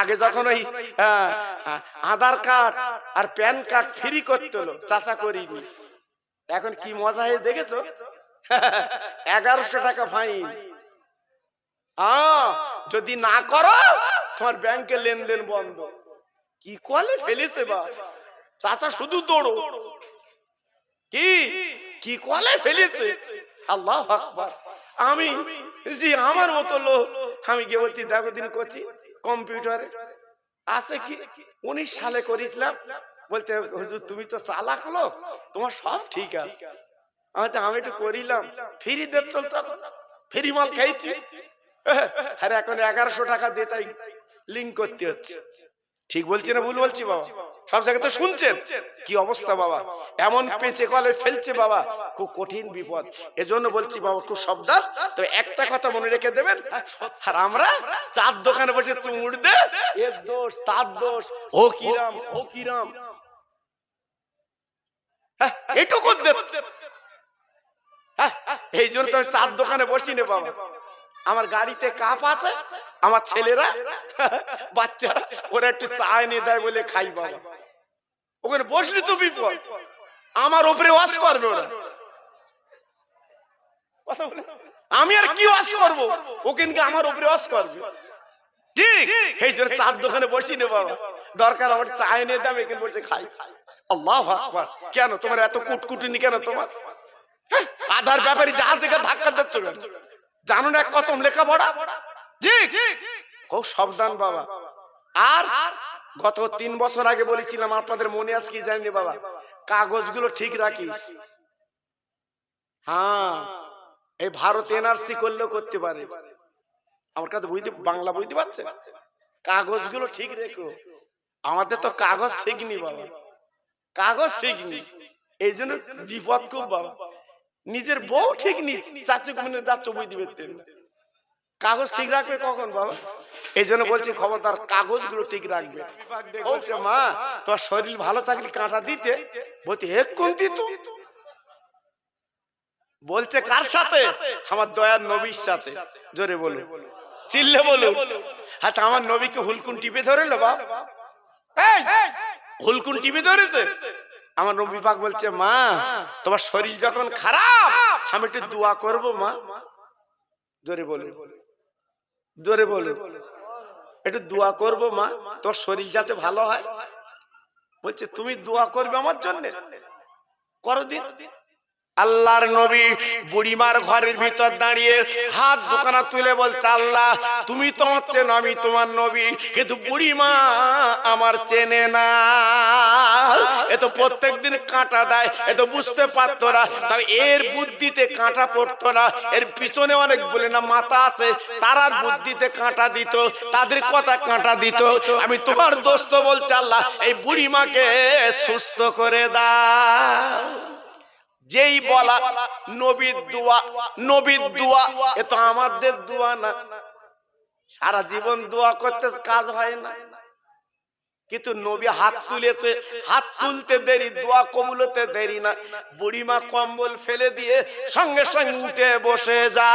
আগে যখন ওই আধার কার্ড আর প্যান কার্ড ফ্রি করতে হলো চাষা করিনি। এখন কি মজা হয়ে দেখেছ? এগারোশো টাকা ফাইন যদি না করো, তোমার ব্যাংকে লেনদেন বন্ধ। কি কলে ফেলেছে বা? চাষা শুধু দৌড়ো। কি? কি কলে ফেলেছে? আল্লাহ আমি, জি, আমার মতো লোক। আমি বলছি, দেখো, দিন করছি। কম্পিউটারে। আছে কি? উনিশ সালে করেছিলাম। বলতে, হুজুর, তুমি তো চালাক লোক, তোমার সব ঠিক আছে। আমি আমি একটু করিলাম। ফ্রি দেব চলতো ফ্রি মাল খাইছি। আরে এখন এগারোশো টাকা দিয়ে তাই লিঙ্ক করতে হচ্ছে। ঠিক বলছি না ভুল বলছি বাবা? সব জায়গায় তো শুনছেন? কি অবস্থা বাবা? এমন পেঁচে কলে ফেলছে বাবা। খুব কঠিন বিপদ। এজন্য বলছি বাবা খুব সাবধান। তো একটা কথা মনে রেখে দেবেন? আর আমরা চার দোকানে বসে চুমুড় দে। এর দোষ তার দোষ। ও কিরাম ও কিরাম। হ্যাঁ, দিচ্ছে হ্যাঁ, এই জন্য তো আমি চার দোকানে বসি নে বাবা। আমার গাড়িতে কাপ আছে আমার ছেলেরা বাচ্চারা ওরা একটু চা এনে দেয় বলে খাই বাবা। ওখানে বসলি তো বিপদ। আমার উপরে ওয়াশ করবে ওরা। আমি আর কি ওয়াশ করব? ও কিন্তু আমার উপরে ওয়াশ করবে। ঠিক? এই জন্য চার দোকানে বসি নে বাবা। দরকার আমার চা এনে দাম এখানে বসে খাই। আল্লাহ কেন? তোমার এত কুটকুটুনি কেন তোমার? হ্যাঁ, আধার ব্যাপারে যা থেকে ধাক্কা দিচ্ছ কেন? জানো না কত লেখাপড়া? জি খুব সাবধান, বাবা। আর গত তিন বছর আগে বলেছিলাম, আপনাদের মনে আছে কি জানি বাবা? কাগজগুলো ঠিক রাখিস। হ্যাঁ এই ভারত এনআরসি করলেও করতে পারে। আমার কাছে বুঝতে বাংলা বুঝতে পারছে? কাগজগুলো ঠিক রেখো। আমাদের তো কাগজ ঠিক নেই, বাবা। কাগজ ঠিক নেই। এই জন্য বিপদ খুব, বাবা। নিজের বউ ঠিক নেই চাচু মানে যাচ্ছ বুঝতে পারতেন কাগজ ঠিক রাখবে কখন বাবা? এই জন্য বলছি খবরদার কাগজগুলো ঠিক রাখবে। বলছে মা তোর শরীর ভালো থাকলে কাঁটা দিতে। বলতে এক্ষুন দিত বলছে কার সাথে? আমার দয়ার নবীর সাথে। জোরে বলো চিল্লে বলো আচ্ছা আমার নবীকে হুলকুন টিপে বাবা এই, হুলকুন টিপে ধরেছে? আমার নবী পাক বলছে, মা, তোমার শরীর যখন খারাপ, আমি একটু দোয়া করব, মা। জোরে বলে। জোরে বলে। একটু দোয়া করব, মা, তোমার শরীর যাতে ভালো হয়। বলছে, তুমি দোয়া করবে আমার জন্য? করো দিন। আল্লাহর নবী বুড়িমার ঘরের ভিতর দাঁড়িয়ে হাত দোকানা তুলে বলছে, আল্লাহ, তুমি তোমার চেন, আমি তোমার নবী। কিন্তু বুড়িমা আমার চেনে না। এ তো প্রত্যেক দিন কাঁটা দেয়, এ তো বুঝতে পারতো না। তাই এর বুদ্ধিতে কাঁটা পড়তো না। এর পিছনে অনেক বলে না, মাথা আছে তারার বুদ্ধিতে কাঁটা দিত, তাদের কথা কাঁটা দিত। আমি তোমার দোস্ত বলছে, আল্লাহ, এই বুড়িমাকে সুস্থ করে দাও। যেই বলা নবীর দোয়া নবীর দোয়া এ তো আমাদের দোয়া না। সারা জীবন দোয়া করতে কাজ হয় না। কিন্তু নবী হাত তুলেছে হাত তুলতে দেরি দোয়া কবুল দেরি না। বুড়িমা কম্বল ফেলে দিয়ে সঙ্গে সঙ্গে উঠে বসে যা।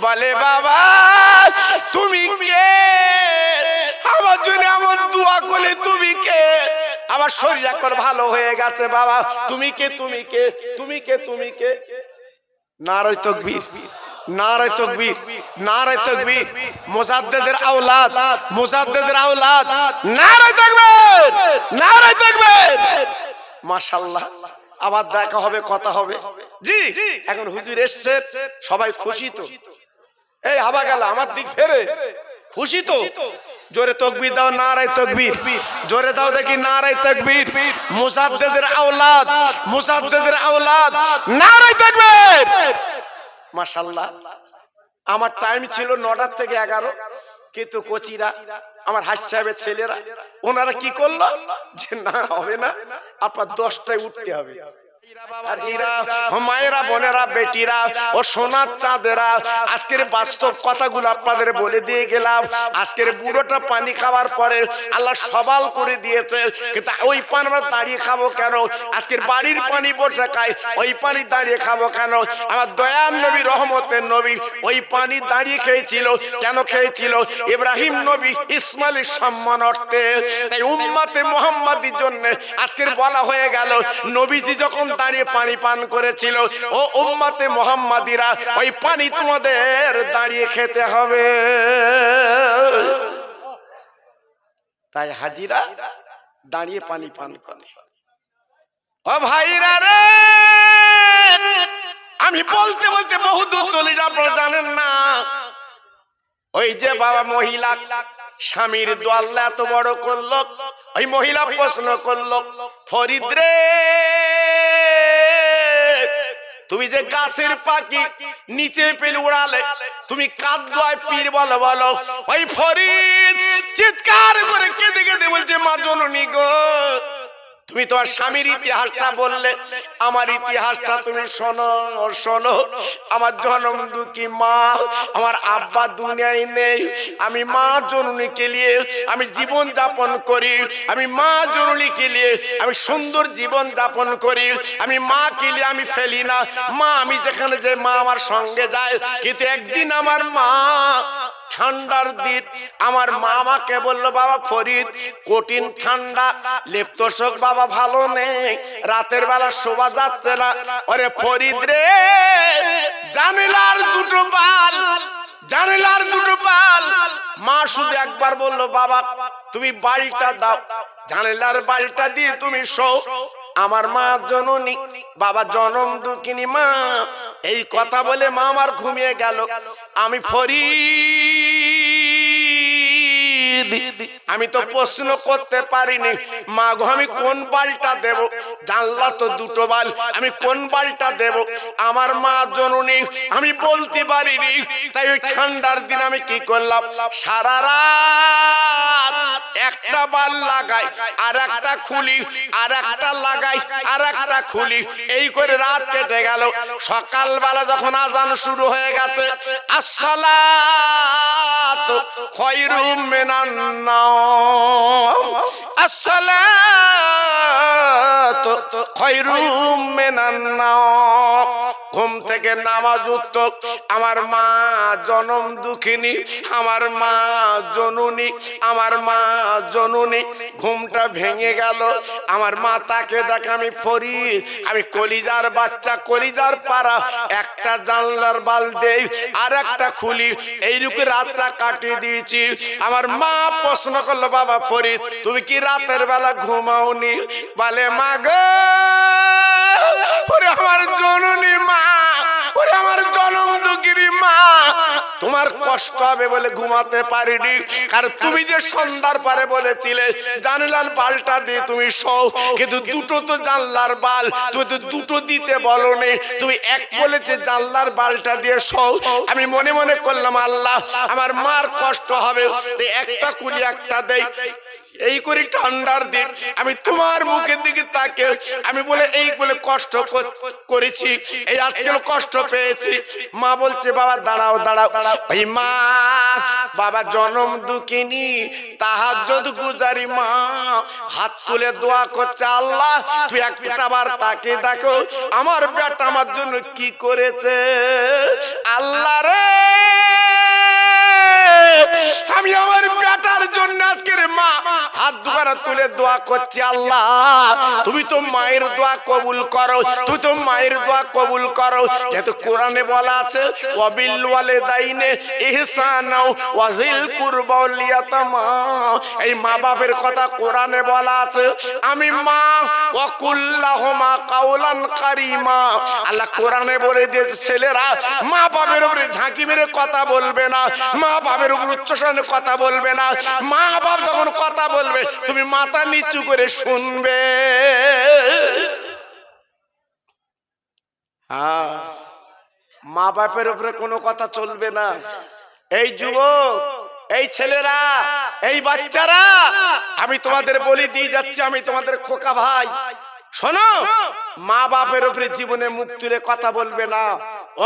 বলে বাবা তুমি কে? আমার জন্য এমন দোয়া করলে তুমি কে? আমার শরীর একবার ভালো হয়ে গেছে, বাবা। তুমি কে তুমি কে তুমি কে তুমি কে? নারায় তকবীর আবার দেখা হবে, কথা হবে। জি, এখন হুজুর এসছে, সবাই খুশি তো? এই হাবা গেল আমার দিক ফেরে। খুশি তো? জোরে তকবীর দাও, নারায় তকবীর। জোরে দাও দেখি, নারায় তকবীর। মুসাদ্দেদের আওলাদ মুসাদ্দেদের আওলাদ। নারায় তকবীর। মাশাআল্লাহ। আমার টাইম ছিল নটার থেকে এগারো। কিন্তু কোচিরা, আমার হাস সাহেবের ছেলেরা, ওনারা কি করল? যে না, হবে না। আপনার দশটায় উঠতে হবে। মায়েরা বোনেরা বেটিরা ও সোনার চাঁদেরা আজকের বাস্তব কথাগুলো আপনাদের বলে দিয়ে গেলাম। আজকের বুড়োটা পানি খাওয়ার পরে আল্লাহ সবাল করে দিয়েছে কিন্তু ওই পান আমরা দাঁড়িয়ে খাব কেন? আজকের বাড়ির পানি বসে খাই ওই পানি দাঁড়িয়ে খাব কেন? আমার দয়ান নবী রহমতের নবী ওই পানি দাঁড়িয়ে খেয়েছিল কেন খেয়েছিল? ইব্রাহিম নবী ইসমাইলের সম্মান অর্থে। তাই উম্মাতে মোহাম্মদীর জন্য আজকের বলা হয়ে গেল নবীজি যখন দাঁড়িয়ে পানি পান করেছিল। ও উম্মাতে মোহাম্মদীরা ওই পানি তোমাদের দাঁড়িয়ে খেতে হবে। তাই হাজিরা দাঁড়িয়ে পানি পান করে। ও ভাইরা রে, আমি বলতে বলতে বহু দূর চলে যাব, জানেন না? ওই যে বাবা মহিলা, স্বামীর দোয়াল্লা এত বড় করল, ওই মহিলা প্রশ্ন করল, ফরিদ রে তুমি যে গাছের পাখি নিচে পেল উড়ালে, তুমি কাঁদয় পীর বলো বলো। ওই ফরিদ চিৎকার করে কেঁদে কেঁদে বলছে, মা জননী গো তুমি তোমার স্বামীর ইতিহাসটা বললে, আমার ইতিহাসটা তুমি শোনো শোনো। আমার জনম দুঃখী মা, আমার আব্বা দুনিয়ায় নেই। আমি মা জননীকে নিয়ে আমি জীবন যাপন করি। আমি মা জননীকে নিয়ে আমি সুন্দর জীবন যাপন করি। আমি মা কে নিয়ে আমি ফেলি না। মা, আমি যেখানে যে মা আমার সঙ্গে যায়। কিন্তু একদিন আমার মা ঠান্ডার দিন। আমার মা আমাকে বলল, বাবা ফরিদ, কঠিন ঠান্ডা। লেপ্তশোক বাবা ভালো নেই। রাতের বেলা শোভা যাচ্ছে না। ওরে ফরিদ রে, জানিলার দুটো বাল, জানিলার দুটো বাল। মা শুধু একবার বলল, বাবা, তুমি বাড়িটা দাও। জানিলার বাড়িটা দিয়ে তুমি শো। আমার মা জননী, বাবা জনম দুকিনি মা, এই কথা বলে মা আমার ঘুমিয়ে গেল। আমি ফরি আমি তো প্রশ্ন করতে পারিনি মা গো আমি কোন বালটা দেব? জানলা তো দুটো বাল, আমি কোন বালটা দেব? আমার মা জননী, আমি বলতে পারিনি। তাই ওই ঠান্ডার দিন আমি কি করলাম? সারা রাত একটা বাল লাগাই, আর একটা খুলি, আর একটা লাগাই, আর একটা খুলি। এই করে রাত কেটে গেল। সকালবেলা যখন আজান শুরু হয়ে গেছে, আসসালাত খয়রুম মিনান নাওম আসসালাত খয়রুম মিনান ঘুম থেকে নামাজ উত্তর আমার মা জনম দুঃখিনী, আমার মা জননী, আমার মা জননী। ঘুমটা ভেঙে গেল। আমার মা তাকে দেখ আমি ফরি আমি কলিজার বাচ্চা, কলিজার পাড়া। একটা জানলার বাল দেই আর একটা খুলি। এইরকম রাতটা কাটিয়ে দিয়েছি। আমার মা প্রশ্ন করল, বাবা ফরিদ, তুমি কি রাতের বেলা ঘুমাওনি? বলে, মা গো আমার জননী মা তোমার কষ্ট হবে বলে ঘুমাতে পারিনি। আর তুমি যে সন্ধ্যার পারে বলেছিলে, জানলার বালটা দিয়ে তুমি শো কিন্তু দুটো তো জানলার বাল, তুমি তো দুটো দিতে বলো তুমি এক বলেছে জানলার বালটা দিয়ে শো আমি মনে মনে করলাম, আল্লাহ, আমার মার কষ্ট হবে। একটা কুলি একটা দেই। এই করে ঠান্ডার দিন। আমি তোমার মুখের দিকে তাকে আমি বলে, এই বলে কষ্ট করেছি। এই আজকাল কষ্ট পেয়েছি? মা বলছে, বাবা, দাঁড়াও দাঁড়াও। ওই মা, বাবা জনম দুঃখিনী তাহার যদি গুজারি মা। হাত তুলে দোয়া করছে, আল্লাহ, তুই একটা বার তাকে দেখো। আমার বেটা আমার জন্য কি করেছে? আল্লাহ রে! আমি আমার বেটার জন্য আজকের মা হাত দুখানা তুলে দোয়া করছি, আল্লাহ, তুমি তো মায়ের দোয়া কবুল করো, তুমি তো মায়ের দোয়া কবুল করো। যেহেতু কোরআনে বলা আছে, ওয়াবিল ওয়ালিদাইনে ইহসানাও ওয়াজিল এই মা বাপের কথা কোরআনে বলা আছে, আমি মা, ওয়াকুল্লাহুমা কাউলান কারিমা। আল্লাহ কোরআনে বলে দিয়েছে, ছেলেরা, মা বাপের উপরে ঝাঁকি মেরে কথা বলবে না, মা বাপের উপর উচ্চস্বরে কথা বলবে না। মা বাপ যখন কথা বলবে, তুমি মাথা নিচু করে শুনবে। হ্যাঁ মা বাপের উপরে কোনো কথা চলবে না। এই যুবক, এই ছেলেরা, এই বাচ্চারা, আমি তোমাদের বলি দিয়ে যাচ্ছি, আমি তোমাদের খোকা ভাই। শোনো মা বাপের উপরে জীবনে মুখ তুলে কথা বলবে না।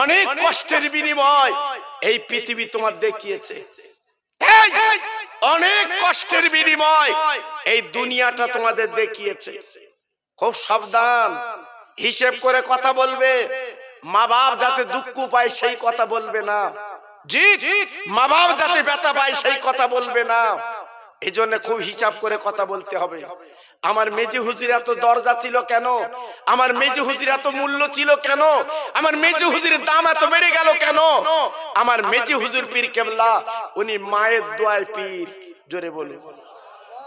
অনেক কষ্টের বিনিময় এই পৃথিবী তোমার দেখিয়েছে। অনেক কষ্টের বিনিময় এই দুনিয়াটা তোমাদের দেখিয়েছে। খুব সাবধান, হিসেব করে কথা বলবে। মা বাপ যাতে দুঃখ পায় সেই কথা বলবে না। জি মা বাপ যাতে ব্যথা পায় সেই কথা বলবে না। এই খুব হিসাব করে কথা বলতে হবে। আমার মেজি হুজুর এত দরজা ছিল কেন? আমার মেজি হুজুর এত মূল্য ছিল কেন? আমার মেজি হুজুরের দাম এত বেড়ে গেল কেন? আমার মেজি হুজুর পীর কেবলা, উনি মায়ের দোয়ায় পীর। জোরে বলে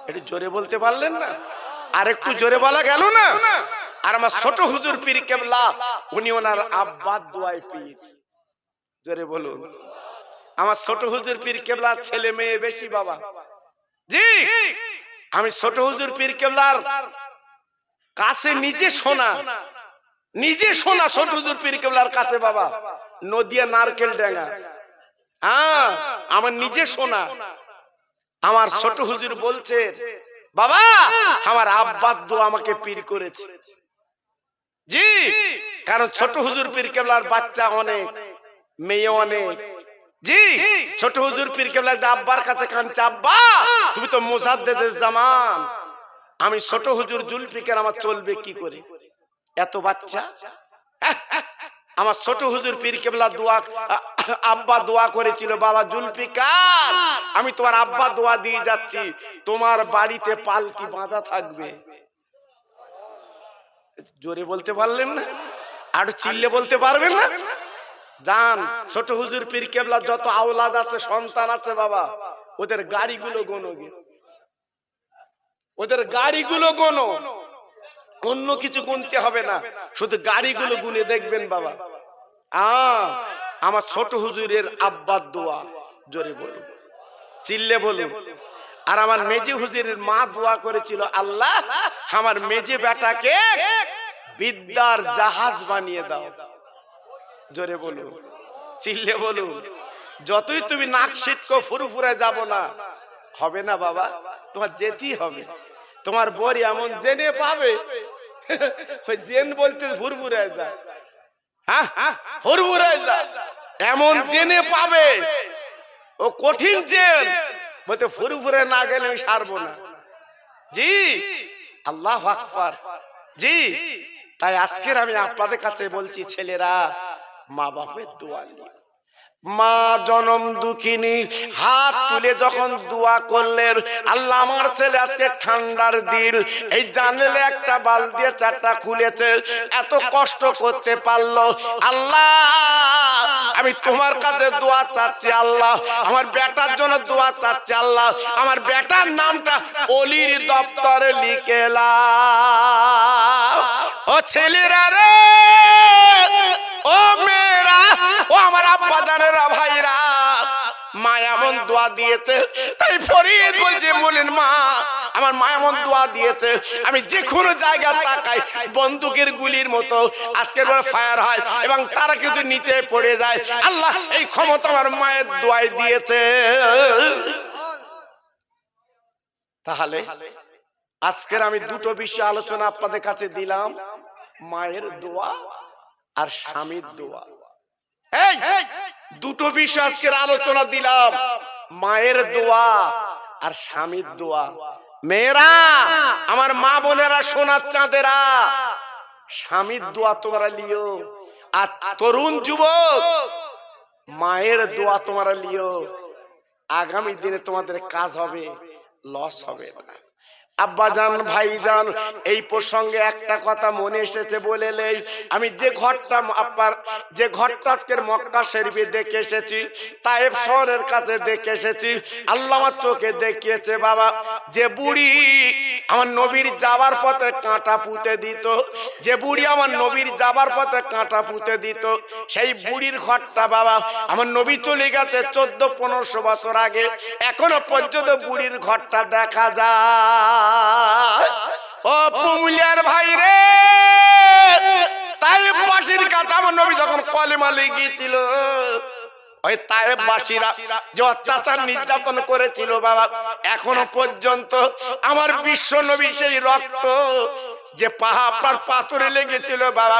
একটু জোরে বলতে পারলেন না? আর একটু জোরে বলা গেল না? আর আমার ছোট হুজুর পীর কেবলা, উনি ওনার আব্বার দোয়ায় পীর। জোরে বলুন। আমার ছোট হুজুর পীর কেবলা ছেলে মেয়ে বেশি বাবা। জি, আমি ছোট হুজুর পীর কেবলার কাছে নিজে শোনা নিজে শোনা ছোট হুজুর পীর কেবলার কাছে বাবা, নদিয়া নারকেল ডেঙ্গা। হ্যাঁ আমার নিজে শোনা আমার ছোট হুজুর বলছে, বাবা, আমার আব্বার দো আমাকে পীর করেছে। জি, কারণ ছোট হুজুর পীর কেবলার বাচ্চা অনেক, মেয়ে অনেক জি, ছোট হুজুর পীর কেবলা আব্বার কাছে কানছে আব্বা, তুমি তো মোসাদ্দেদের জামান। আমি ছোট হুজুর জুলফিকার, আমার চলবে কি করে? এত বাচ্চা? আমার ছোট হুজুর পীর কেবলা দোয়া, আব্বা দোয়া করেছিল, বাবা জুলফিকার, আমি তোমার আব্বা দোয়া দিয়ে যাচ্ছি। তোমার বাড়িতে পালকি বাঁধা থাকবে। জোরে বলতে পারলেন না? আর চিল্লে বলতে পারবেন না? যান ছোট হুজুর পীর কেবলা যত আওলাদ আছে, সন্তান আছে বাবা, ওদের গাড়িগুলো গোনো গে। ওদের গাড়িগুলো গোনো। অন্য কিছু গুনতে হবে না, শুধু গাড়িগুলো গুনে দেখবেন বাবা। আ আমার ছোট হুজুরের আব্বার দোয়া, জোরে বলুন, চিল্লে বলুন। আর আমার মেজে হুজুরের মা দোয়া করেছিল, আল্লাহ, আমার মেজে বেটাকে বিদ্যার জাহাজ বানিয়ে দাও। জোরে বলুন। চিল্লে বলুন। যতই তুমি নাক সিটকো ফুরফুরে যাব না। হবে না বাবা? তোমার যেতেই হবে। তোমার বড়ি এমন জেনে পাবে। ওই জেন বলতে ফুরফুরে যায়। হ্যাঁ ফুরফুরে যায়। এমন জেনে পাবে। ও কঠিন জেন। বলতে ফুরফুরে না গেলে আমি সারবো না। জি, আল্লাহ আকবার। জি, তাই আজকের আমি আপনাদের কাছে বলছি, ছেলেরা মা বাপের দোয়া মা জনম দুঃখিনী, হাত তুলে যখন দোয়া করলেন, আল্লাহ আমার ছেলে আজকে ঠান্ডার দিন, এই জানলে একটা বাল দিয়ে চারটা খুলেছে, এত কষ্ট করতে পারল। আল্লাহ, আমি তোমার কাছে দোয়া চাচ্ছি, আল্লাহ, আমার বেটার জন্য দোয়া চাচ্ছি, আল্লাহ, আমার বেটার নামটা অলির দপ্তরে লিখেলা ও ছেলেরা রে ও মেয়েরা, ও আমার আব্বা জানেরা ভাইরা, মা এমন দোয়া দিয়েছে, তাই ফরিদ বলছে বলেন মা, আমার মা এমন দোয়া দিয়েছে, আমি যে কোনো জায়গা তাকাই, বন্দুকের গুলির মতো আজকের পরে ফায়ার হয় এবং তারা কিন্তু নিচে পড়ে যায়। আল্লাহ এই ক্ষমতা আমার মায়ের দোয়াই দিয়েছে। তাহলে আজকের আমি দুটো বিষয় আলোচনা আপনাদের কাছে দিলাম, মায়ের দোয়া আর স্বামীর দোয়া। এই, দুটো বিষয় আজকের আলোচনা দিলাম। মায়ের দোয়া আর স্বামীর দোয়া। মেয়েরা, আমার মা বোনেরা, সোনার চাঁদেরা, স্বামীর দোয়া তোমরা লিও। আর তরুণ যুবক, মায়ের দোয়া তোমরা লিও। আগামী দিনে তোমাদের কাজ হবে, লস হবে না। আব্বাজান ভাইজান এই প্রসঙ্গে একটা কথা মনে এসেছে বলে আমি যে ঘরটা আপনার যে ঘরটা আজকের মক্কা শরীফে দেখে এসেছি, তায়েব শহরের কাছে দেখে এসেছি আল্লাহ আমার চোখে দেখিয়েছে, বাবা, যে বুড়ি আমার নবীর যাবার পথে কাঁটা পুঁতে দিত, যে বুড়ি আমার নবীর যাবার পথে কাঁটা পুঁতে দিত, সেই বুড়ির ঘরটা, বাবা, আমার নবী চলে গেছে চোদ্দ পনেরোশো বছর আগে, এখনও পর্যন্ত বুড়ির ঘরটা দেখা যায়। ও পুমলিয়ার ভাই রে তাই বাসির কাছে আমার নবী যখন কলেমা গিয়েছিল ওই তায়েব বাসীরা যে অত্যাচার নির্যাতন করেছিল বাবা, এখনও পর্যন্ত আমার বিশ্ব নবী সেই রক্ত যে পাহা পাথরে লেগেছিল বাবা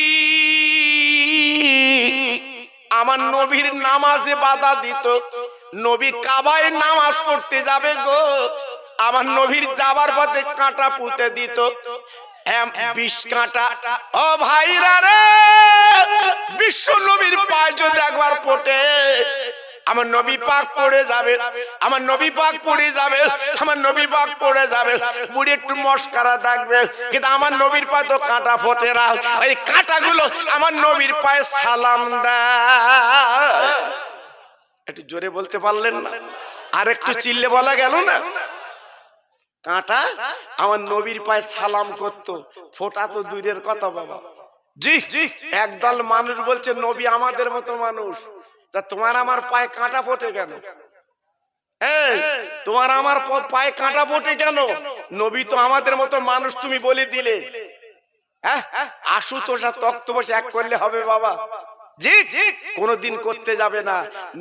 আমার নবীর নামাজে বাধা দিত। নবী কাবায় নামাজ পড়তে যাবে গো। আমার নবীর যাবার পথে কাঁটা পুঁতে দিত। কাঁটা। রে, বিশ্ব নবীর পায় যদি একবার ফোটে আমার নবী পাক পড়ে যাবে, আমার নবী পাক পড়ে যাবে, আমার নবী পাক পড়ে যাবে। বুড়ি একটু মস্কারা থাকবে, কিন্তু আমার নবীর পায়ে তো কাঁটা ফোটে না। এই কাঁটাগুলো আমার নবীর পায়ে সালাম দেয়। একটু জোরে বলতে পারলেন না? আর একটু চিল্লে বলা গেল না? কাঁটা আমার নবীর পায়ে সালাম করত, ফোটা তো দূরের কথা বাবা। জি জি, একদল মানুষ বলছে, নবী আমাদের মতো মানুষ। তা তোমার আমার পায়ে কাঁটা ফোটে কেন? এই, তোমার আমার পায়ে কাঁটা ফোটে কেন? নবী তো আমাদের মতো মানুষ তুমি বলে দিলে। হ্যাঁ? আশু তোষা তক্ত বসে এক করলে হবে বাবা। জি কোনদিন করতে যাবে না।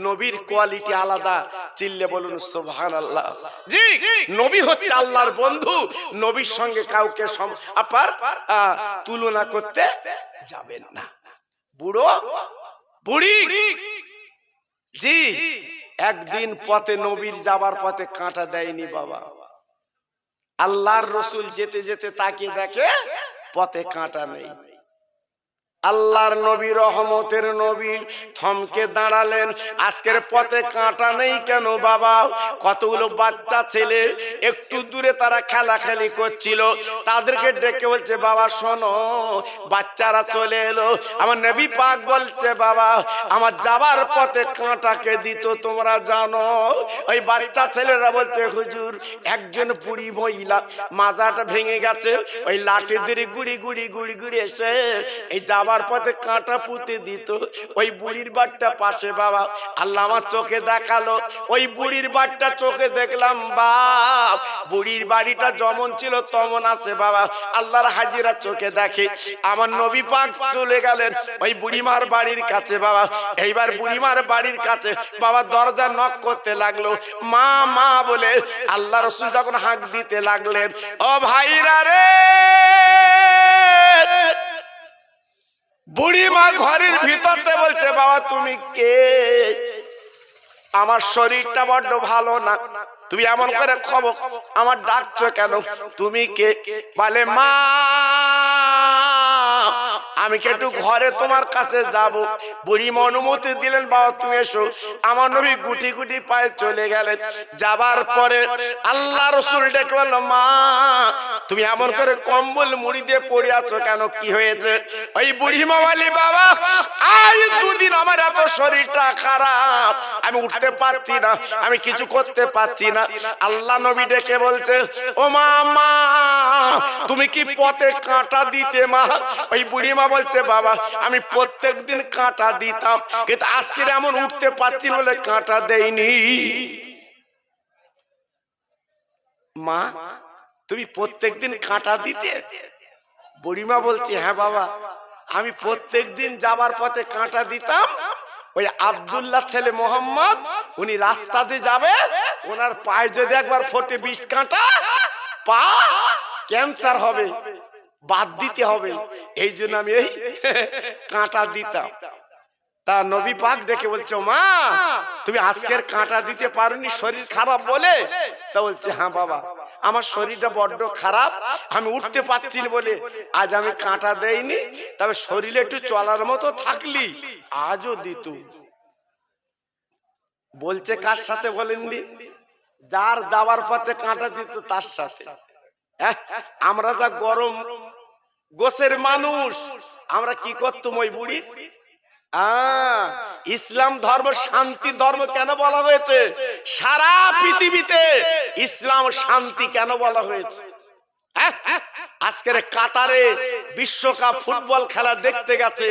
নবীর কোয়ালিটি আলাদা। চিল্লে বলুন সোভান আল্লাহ জি, নবী হচ্ছে আল্লাহর বন্ধু। নবীর সঙ্গে কাউকে আপার তুলনা করতে যাবেন না। বুড়ো, বুড়ি জি, একদিন পথে নবীর যাবার পথে কাঁটা দেয়নি বাবা। আল্লাহর রসুল যেতে যেতে তাকিয়ে দেখে পথে কাঁটা নেই। আল্লাহর নবী, রহমতের নবী থমকে দাঁড়ালেন। আজকের পথে কাঁটা নেই কেন বাবা? কতগুলো বাচ্চা ছেলে একটু দূরে তারা খেলাখেলি করছিল। তাদেরকে ডেকে বলছে, বাবা, শোনো, বাচ্চারা চলে এলো। আমার নবী পাক বলছে, বাবা, আমার যাবার পথে কাঁটাকে দিত, তোমরা জানো। ওই বাচ্চা ছেলেরা বলছে, হুজুর, একজন বুড়ি মহিলা মাজাটা ভেঙে গেছে। ওই লাঠি দিয়ে গুড়ি গুড়ি গুড়ি গুড়ি এসে এই যাবার পথে কাঁটা পুঁতে দিত। ওই বুড়ির বাটটা পাশে, বাবা। আল্লাহ আমার চোখে দেখাল। ওই বুড়ির বাটটা চোখে দেখলাম, বাপ। বুড়ির বাড়িটা যেমন ছিল, তমন আছে, বাবা। আল্লাহর হাজিরা চোখে দেখে। আমার নবী পাক চলে গেলেন ওই বুড়িমার বাড়ির কাছে, বাবা। এইবার বুড়িমার বাড়ির কাছে, বাবা, দরজা নক করতে লাগল। মা মা বলে, আল্লাহ রসুল যখন হাঁক দিতে লাগলেন, ও ভাইরা রে! বুড়িমা ঘরের ভিতরতে বলছে, বাবা, তুমি কে? আমার শরীরটা বড্ড ভালো না। তুমি এমন করে খবর, আমার ডাকছো কেন? তুমি কে? বলে, মা আমি কি একটু ঘরে তোমার কাছে যাব? বুড়িমা অনুমতি দিলেন বাবা তুমি এসো। আমার নবী গুটি গুটি পায়ে চলে গেলেন। যাবার পরে আল্লাহ রসুল ডেকে বলল মা তুমি এমন করে কম্বল মুড়ি দিয়ে পড়ে আছো কেন? কি হয়েছে? ওই বুড়িমা বলি বাবা আজ দুদিন আমার এত শরীরটা খারাপ। আমি উঠতে পারছি না। আমি কিছু করতে পারছি না। আল্লাহ নবী ডেকে বলছে ও মা মা তুমি কি পথে কাঁটা দিতে মা ওই বুড়িমা বলছে, বাবা, আমি প্রত্যেক দিন কাঁটা দিতাম, কিন্তু আজকে এমন উঠতে পারছি বলে কাঁটা দেয়নি মা, তুমি প্রত্যেক দিন কাঁটা দিতে? বুড়িমা বলছে হ্যাঁ বাবা, আমি প্রত্যেক দিন যাবার পথে কাঁটা দিতাম। ওই আব্দুল্লাহ ছেলে মোহাম্মদ, উনি রাস্তাতে যাবে, ওনার পায়ে যদি একবার ফোটে বিষ কাঁটা, পা, ক্যান্সার হবে। বাদ দিতে হবে। এই জন্য আমি এই কাঁটা দিতাম। তা নবী পাক দেখে বলছো, মা, তুমি আজকের কাঁটা দিতে পারোনি, শরীর খারাপ বলে? তা বলছে হ্যাঁ বাবা, আমার শরীরটা বড্ড খারাপ, আমি উঠতে পারছি বলে। আজ আমি কাঁটা দেইনি, তবে শরীরে একটু চলার মতো থাকলি, আজও দিত। বলছে, কার সাথে বলেন দি যার যাওয়ার পথে কাঁটা দিত, তার সাথে। আমরা যা গরম গোসের মানুষ আমরা কি করতাম ওই বুড়ি ইসলাম ধর্ম শান্তি ধর্ম কেন বলা হয়েছে? সারা পৃথিবীতে ইসলাম শান্তি কেন বলা হয়েছে? হ্যাঁ? আজকের কাতারে বিশ্বকাপ ফুটবল খেলা দেখতে গেছে।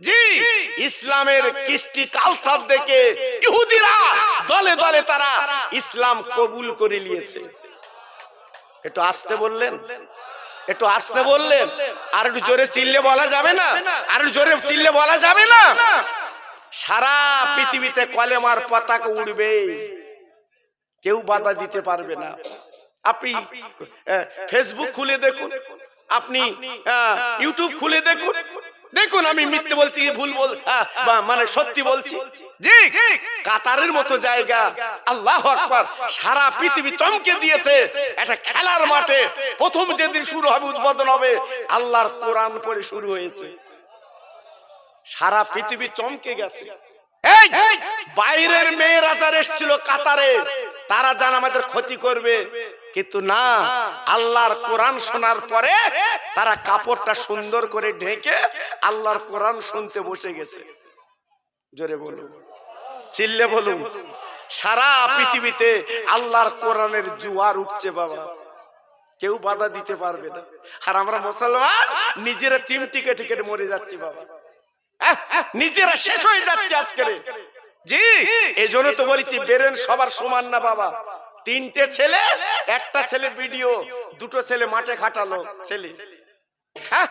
জি ইসলামের কৃষ্টি কালচার দেখে ইহুদিরা দলে দলে তারা ইসলাম কবুল করে নিয়েছে। একটু আসতে বললেন। একটু আসতে বললেন। আর একটু জোরে চিল্লে বলা যাবে না। আর একটু জোরে চিল্লে বলা যাবে না। সারা পৃথিবীতে কলেমার পতাকা উড়বে। কেউ বাধা দিতে পারবে না। আপনি ফেসবুক খুলে দেখুন। আপনি ইউটিউব খুলে দেখুন। দেখুন, আমি মিথ্যে বলছি ভুল বল মানে সত্যি বলছি? জি, কাতারের মতো জায়গা। আল্লাহ আকবার। সারা পৃথিবী চমকে দিয়েছে। একটা খেলার মাঠে প্রথম যেদিন শুরু হবে, উদ্বোধন হবে, আল্লাহর কোরআন পড়ে শুরু হয়েছে। সারা পৃথিবী চমকে গেছে। এই, বাইরের মেয়েরা যারা এসেছিল কাতারে, তারা জান আমাদের ক্ষতি করবে। কিন্তু না, আল্লাহর কোরআন শোনার পরে তারা কাপড়টা সুন্দর করে ঢেকে আল্লাহর কোরআন শুনতে বসে গেছে। জোরে বলুন। চিল্লে বলুন। সারা পৃথিবীতে আল্লাহর কোরআনের জুয়ার উঠছে বাবা। কেউ বাধা দিতে পারবে না। আর আমরা মুসলমান, নিজেরা চিমটিকে টিকেটে মরে যাচ্ছি বাবা। নিজেরা শেষ হয়ে যাচ্ছে আজকে জি এই তো বলেছি, বেরেন সবার সমান না বাবা। তিনটে ছেলে একটা ছেলে ভিডিও দুটো ছেলে মাঠে খাটালো ছেলে। হ্যাঁ?